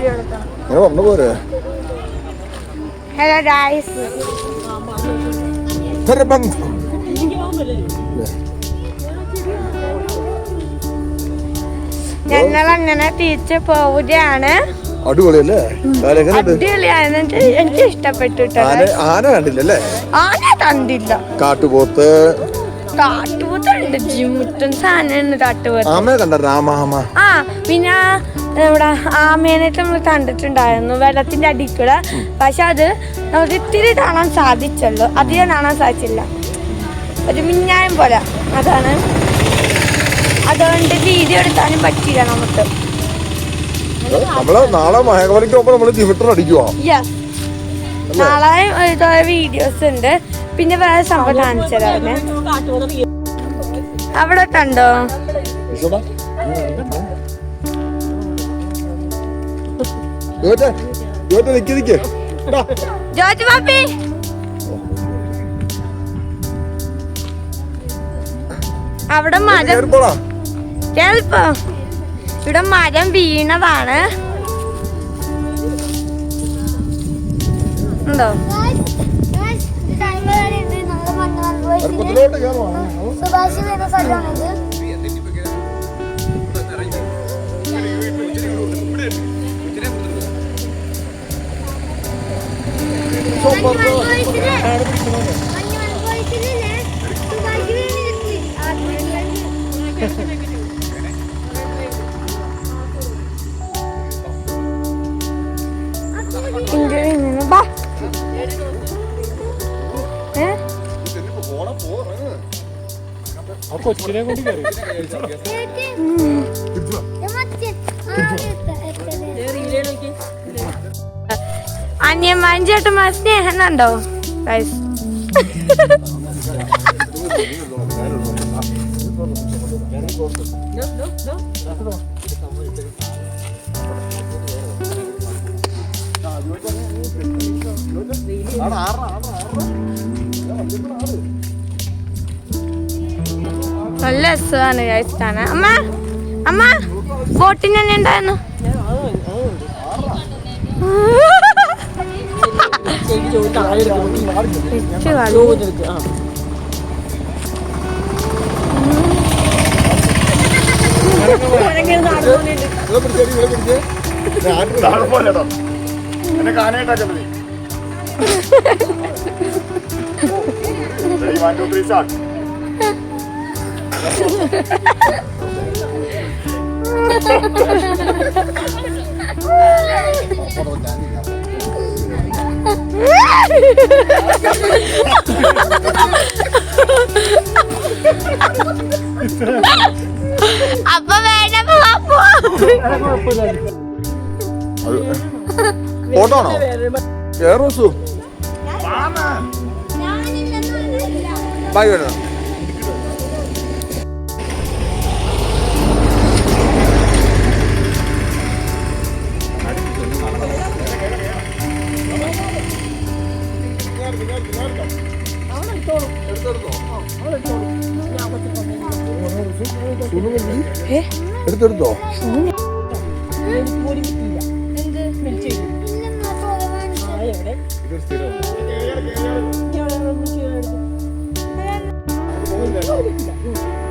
Video എടുക്കണം പോരേ. പറഞ്ഞു പോരെ ഹലോ ഗായ്സ്. ഞങ്ങൾ അങ്ങനെ തിരിച്ചു പോവുകയാണ്. അടിപൊളിയല്ലേ? എനിക്ക് ഇഷ്ടപ്പെട്ടു ആന കണ്ടില്ലല്ലേ? ആന കണ്ടില്ല. കാട്ടുപോത്ത് സാധനമാണ് ആമയെ കണ്ട? രാമാമ ആ പിന്നെ നമ്മുടെ ആമേനൊക്കെ നമ്മൾ കണ്ടിട്ടുണ്ടായിരുന്നു. വെള്ളത്തിന്റെ അടിയിൽ കൂടെ പക്ഷെ അത് നമുക്ക് ഇത്തിരി കാണാൻ സാധിച്ചല്ലോ. അധികം കാണാൻ സാധിച്ചില്ല. ഒരു മിഞ്ഞായം പോലെ. അതാണ്. അതുകൊണ്ട് വീഡിയോ എടുക്കാനും പറ്റില്ല നമുക്ക്. നമ്മൾ നാളെ നമ്മൾ തിമിട്ടർ അടിക്കുവാ നാളെ വീഡിയോസ് ഉണ്ട്. പിന്നെ വേറെ സംഭവം കാണിച്ചതാണ് അവിടെ കണ്ടോ? ജോർജ് പാപ്പി അവിടെ മരം. കേൾപ്പോ ഇവിടെ മരം വീണതാണ്. ഉണ്ടോ? അടുപ്പത്തിലോട്ട് കേറുവാ. സുഭാഷ് വരുന്ന സ്ഥലമാണിത്. ഇഞ്ചി അന്യന്മാരും ചേട്ടന്മാർ സ്നേഹം കണ്ടോ ഗൈസ് നല്ല രസമാണ് കാണാൻ അമ്മ അമ്മ ബോട്ടിന് തന്നെ ഉണ്ടായിരുന്നു എന്നെ കാനായിട്ടാ ചെലവി Ready, one, two, three, start. അപ്പൊ വേണം പാപ്പു ഫോട്ടോ ആണോ കേറൂസു ബൈ വേണം എടുത്തെടുത്തോ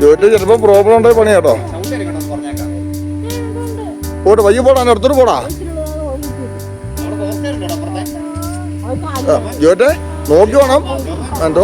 ജോയിട്ട് ചിലപ്പോ പ്രോബ്ലം ഉണ്ടായി പണി കേട്ടോ? പോട്ടെ വയ്യ പോടാ അടുത്തോട്ട് പോടാ. ജോട്ടെ നോക്കി വേണം. എന്തോ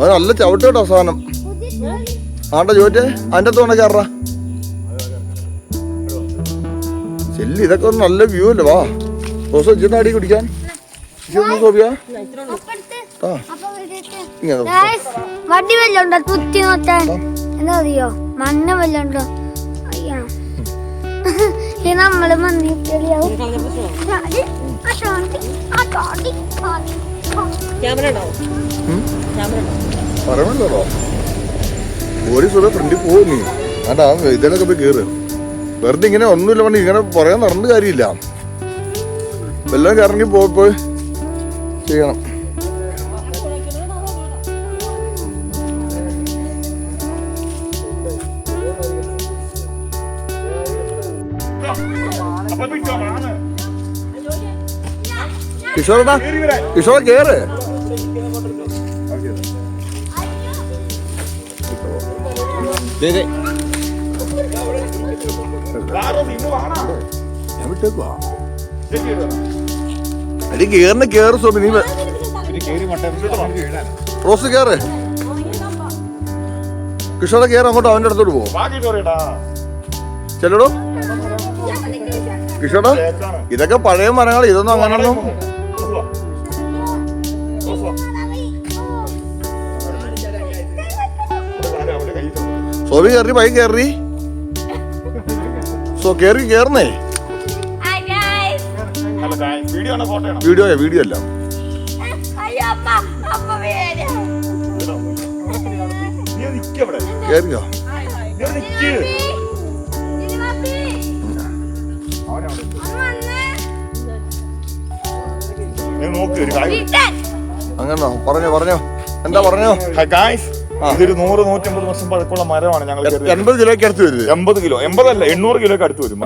അത് നല്ല ചവിട്ട് കേട്ടോ സാധനം. ആണ്ട ചോദിച്ചേ അതിന്റെ അകത്ത് വേണേ കയറാ. ചെല്ലി ഇതൊക്കെ ഒരു നല്ല വ്യൂ അല്ലേ? വാ. ദിവസം ഇച്ചിരി അടി കുടിക്കാൻ? സോഫിയ? ആ. വടി വല്ലതും ഉണ്ടോ? കുത്തി നോക്കാൻ. എന്താ അറിയോ? മണ്ണ് അയ്യോ. ഈ നമ്മൾ മണ്ണി പറയണല്ലോ. പോലീസ് ഇവിടെ ഫ്രണ്ടിൽ പോകും നീ. അതാ ഇതിലൊക്കെ പോയി കയറ് വെറുതെ ഇങ്ങനെ ഒന്നുമില്ല പറഞ്ഞു ഇങ്ങനെ പറയാൻ നടന്ന കാര്യമില്ല. എല്ലാം കറങ്ങി പോയി ചെയ്യണം. കിഷോറടാ കിഷോർ കേറ്. അടി കേറിന് കേറ് സോമി നീ റോസ് കേറ്. കിഷോറെ കേറ് അങ്ങോട്ട് അവന്റെ അടുത്തോട്ട് പോകും ചെല്ലടോ. കിഷോടാ ഇതൊക്കെ പഴയ മരങ്ങൾ ഇതൊന്നും അങ്ങനൊന്നും സോമി കയറി പൈ കയറി സോ കയറി കയറുന്നേ വീഡിയോ ആണോ ഫോട്ടോ ആണോ? വീഡിയോ വീഡിയോ അല്ല. കേറിയോ? അങ്ങനോ പറഞ്ഞോ പറഞ്ഞോ. എന്താ പറഞ്ഞോ? ഹായ് ഗായ്സ് ഇതൊരു നൂറ് നൂറ്റമ്പത് വർഷം പഴക്കമുള്ള മരമാണ് ഞങ്ങൾ എൺപത് കിലോയ്ക്ക് അടുത്ത് വരും എൺപത് കിലോ. എൺപതല്ല എണ്ണൂറ് കിലോയ്ക്ക് അടുത്ത് വരും.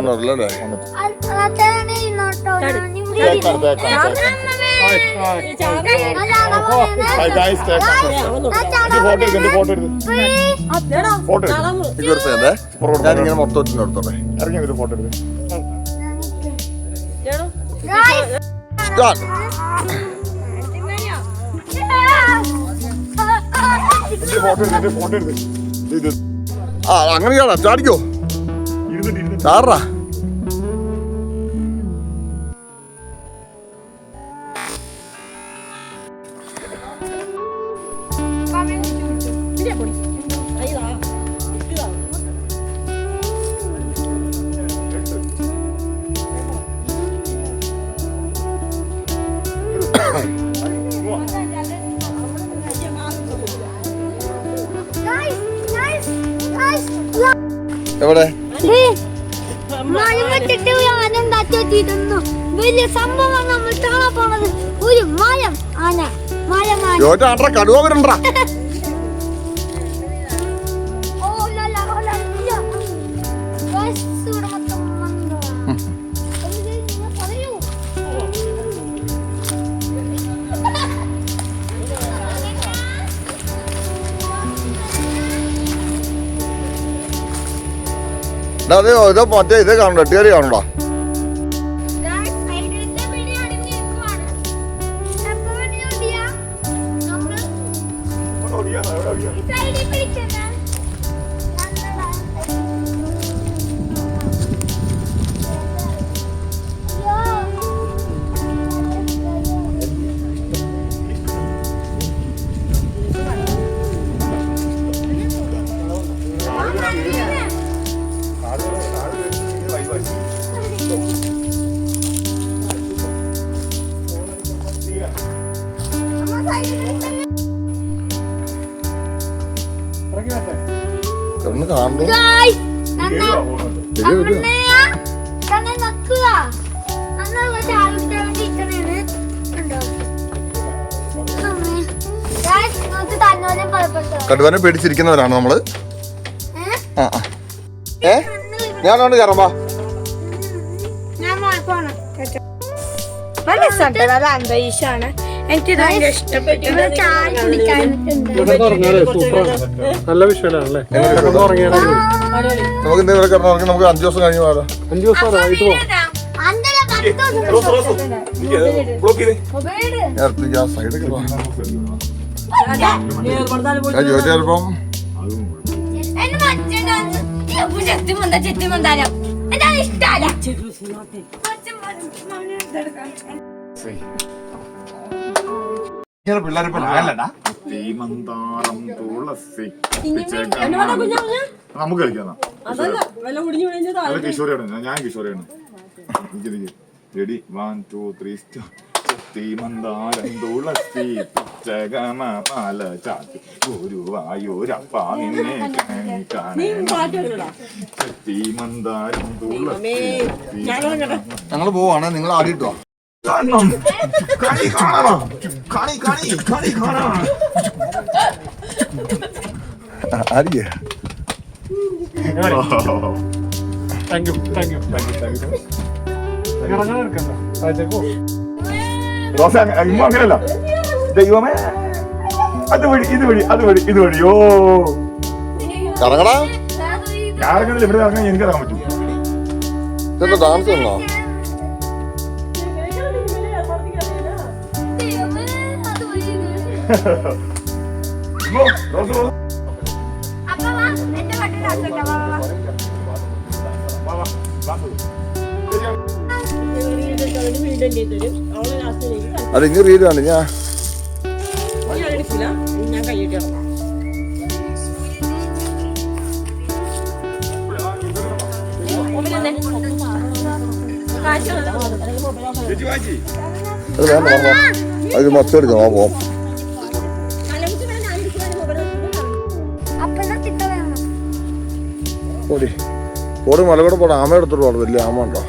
ഫോട്ടോ ഫോട്ടോ ഞാനിങ്ങനെ ഇറങ്ങി ഒരു Start. ഫോട്ടോ ഇത് ആ അങ്ങനെ ചാടാ ചാടിക്കോ. ഇരുന്നിട്ട് ഇരുന്നിട്ട്. ചാടാ ജോറ്റ മായം കടുവ വരണ്ടാ അതെ ഇത് മറ്റേ ഇത് കാണണ്ട എട്ടുകാരി കാണണ്ട പുറപ്പെട്ടു. കടുവനെ പേടിച്ചിരിക്കുന്നവരാണ് നമ്മൾ ഏ? ആ. ഏ ഞാനോണ്ട് കയറാം പോണം. നല്ല നല്ല അന്തരീക്ഷമാണ് എനിക്കിത് ഭയങ്കര ഇഷ്ടപ്പെട്ടു ഇവിടെ ചായ. ഇവിടെ നല്ല വിഷയമാണല്ലേ നമുക്ക് ഇന്ന് ഇവിടെ കിടന്നു നമുക്ക് അഞ്ചു ദിവസം കഴിഞ്ഞ് പോകാം അഞ്ചു ദിവസം ആയിട്ട് പോവാം ചിലപ്പം ഇഷ്ടമല്ല. പിള്ളേരെ. തുളസി കുഞ്ഞാ നമുക്ക് കളിക്കാം കിഷോറിയാണ്. ഞാൻ കിഷോറിയാണ്. റെഡി വൺ ടു ത്രീ തുളസി പച്ചകമ പാല ചാത്തി ഗുരുവായൂരപ്പ നിന്നെ തുളസി ഞങ്ങൾ പോവാണ്. നിങ്ങൾ ആടിട്ടോ കാണണം കണി കാണണം കണി കണി കണി കാണണം ആടിയേ താങ്ക് യു താങ്ക് യു ഇറങ്ങാൻ എടുക്കണ്ട താഴത്തേക്ക് റോസ ഇമ്മ അങ്ങനെയല്ല ദൈവമേ അത് വഴി ഇത് വഴി അത് വഴി ഇത് വഴി ഓ ഇറങ്ങടാ. ഞാൻ ഇറങ്ങുന്നില്ല ഇവിടെ ഇറങ്ങാൻ എനിക്ക് ഇറങ്ങാൻ പറ്റും. ഡാൻസ് ഉണ്ടോ അത് ഇങ്ങനെ ആണ് ഞാൻ അത് വേണ്ട അത് മൊത്തം എടുക്കാം ആ പോവാം. ഓടി ഓടി മലകൂടെ പോടാ ആമ എടുത്തിട്ട് പോകണം വലിയ ആമ ഉണ്ടോ?